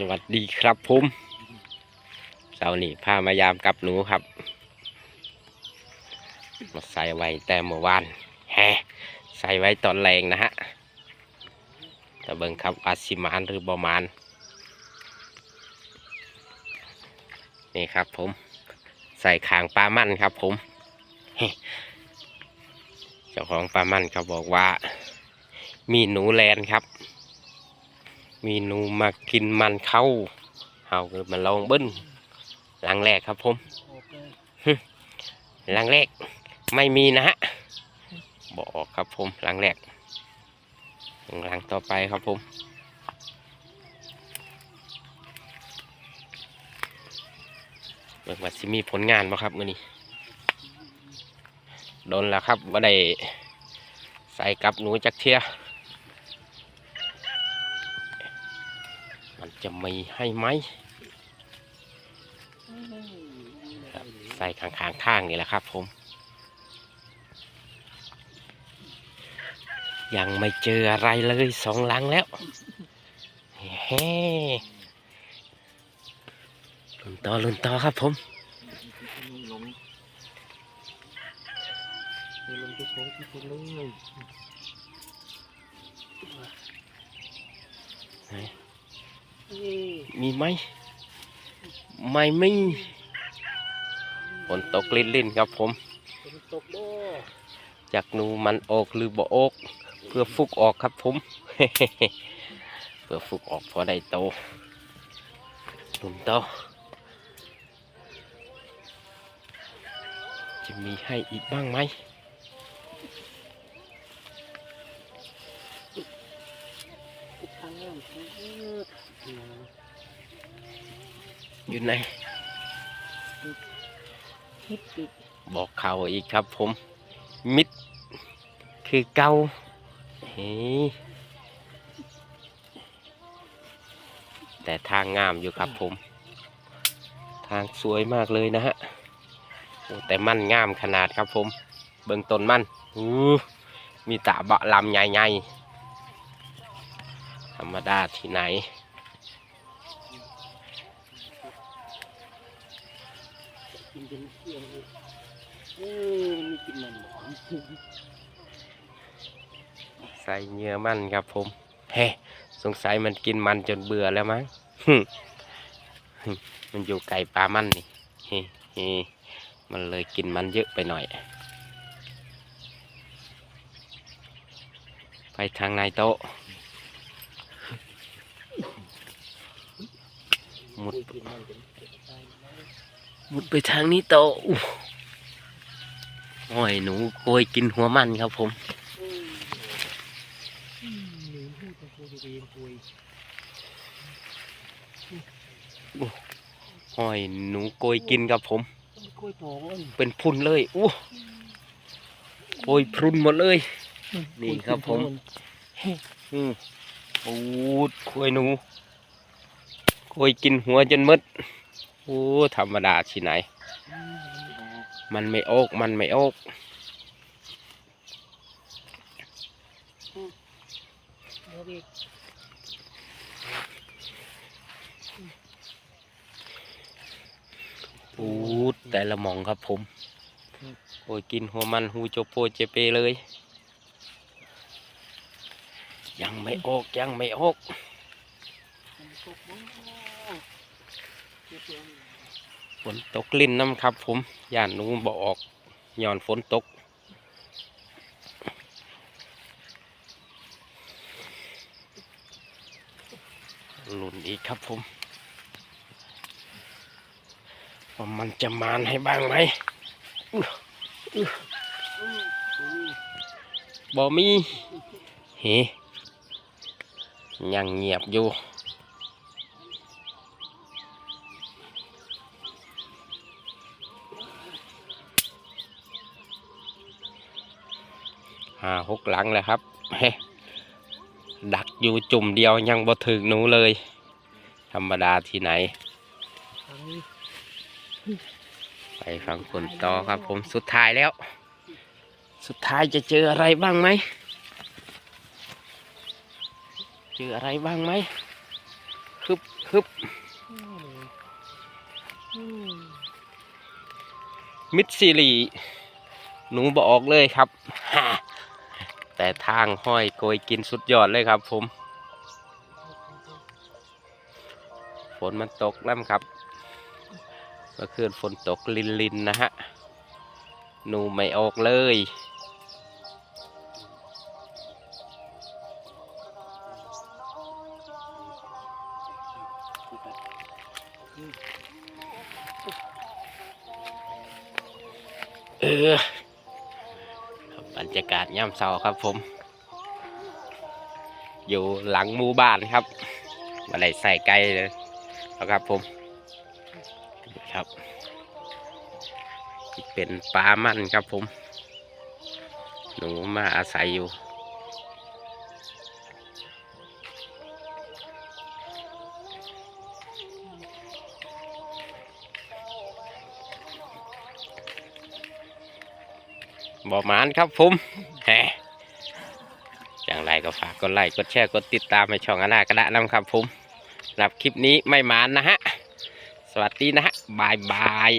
สวัสดีครับผมเสาร์นี้พามายามกับหนูครับ มาใส่ไว้แต่เมื่อวานแฮใส่ไว้ตอนแรงนะฮะแต่เบิ่งครับอาสิมานหรือบอมาน นี่ครับผม ใส่คางปลามั่นครับผมเฮ้เจ้าของปลามั่นเขาบอกว่า มีหนูแลนครับ มีหนูมากินมันเข้าเฮาก็มาลองเบิ้ลหลังแรกครับผมหลังแรกไม่มีนะฮะบอกครับผมหลังแรกหลังต่อไปครับผมเบิ่งว่าสิมีผลงานบ่ครับมื้อนี้โดนแล้วครับว่าได้ใส่กับหนูจักเทีย มันจะมีให้ไหมใส่ข้างๆข้างนี่แหละครับ ผม ยังไม่เจออะไรเลยสองหลังแล้วเฮ้ลุนต่อลุนต่อครับผมลงลงที่โค้งที่โค้งเลย ไหน มีไหมไม่มีฝนตกลิ่นๆครับผมฝนตกบ่จากหนูมันออกหรือบ่ออก เพื่อฟุกออกครับผม เพื่อฟุกออกพอได้โตหลุมโตจะมีให้อีกบ้างไหมทางน้ำอ ยู่ไหนคิดอีกบอกเขาอีกครับผม มิด คือเกาเฮ้แต่ทางงามอยู่ครับผม ทางสวยมากเลยนะฮะโอ้แต่มันงามขนาดครับผม เบิ่งต้นมันอู้มีตาบะลำใหญ่ๆธรรมดาที่ไหน กินจนเที่ยงเลยเออมันมีกินมันหอมใส่เนื้อมันครับผม เฮ้สงสัยมันกินมันจนเบื่อแล้วมั้งมันอยู่ไก่ปลามันนี่เฮ้เฮ้มันเลยกินมันเยอะไปหน่อย ไปทางในโต๊ะมุดกิน มันจนตายมุดไปทางนี้โต๊ะอู้โอ้ยหนูโกยกินหัวมันครับผมอืมหนูพูดกับโคตรเองคุยโอ้ยหนูโกยกินครับผมมันกล้วยทองมันเป็นพุนเลยอู้โกยพรุนหมดเลย นี่ครับผมอืมปูดคุยหนูคุยกินหัวจนหมด โอ้ธรรมดาที่ไหน มันไม่โอกมันไม่โอกปูดแต่ละมองครับผมโคุยกินหัวมันหูโจโปเจเปเลย ยังไม่โอกยังไม่โอก ฝนตกลิ้นน้ำครับ ผมย่านนูบออกย้อนฝนตก หลุนอีกครับผมว่ามันจะมานให้บ้างไหมบอมีเฮยังเงียบอยู่ ห้าหกหลังแล้วครับดักอยู่จุ่มเดียวยังบ่ถึงหนูเลย ธรรมดาที่ไหน ไปฟังคนต่อครับผมสุดท้ายแล้ว สุดท้ายจะเจออะไรบ้างไหม เจออะไรบ้างไหมฮึบฮึบมิดซีรีหนูบออกเลยครับฮ่า แต่ทางห้อยโกยกินสุดยอดเลยครับ ผม ฝนมันตกแล้วครับเมื่อคืนฝนตกลินลินนะฮะหนูไม่ออกเลยเออ ยากาศย่ำเศร้าครับผม อยู่หลังหมู่บ้านครับมาไหนใส่ไกลเลยนะครับผมครับเป็นปลามันครับผม หนูมาอาศัยอยู่ บอมานครับผมแหมอย่างไรก็ฝากกดไลค์กดแชร์กดติดตามให้ช่องอนาคตนำครับผมรับคลิปนี้ไม่มานนะฮะ สวัสดีนะฮะบายบาย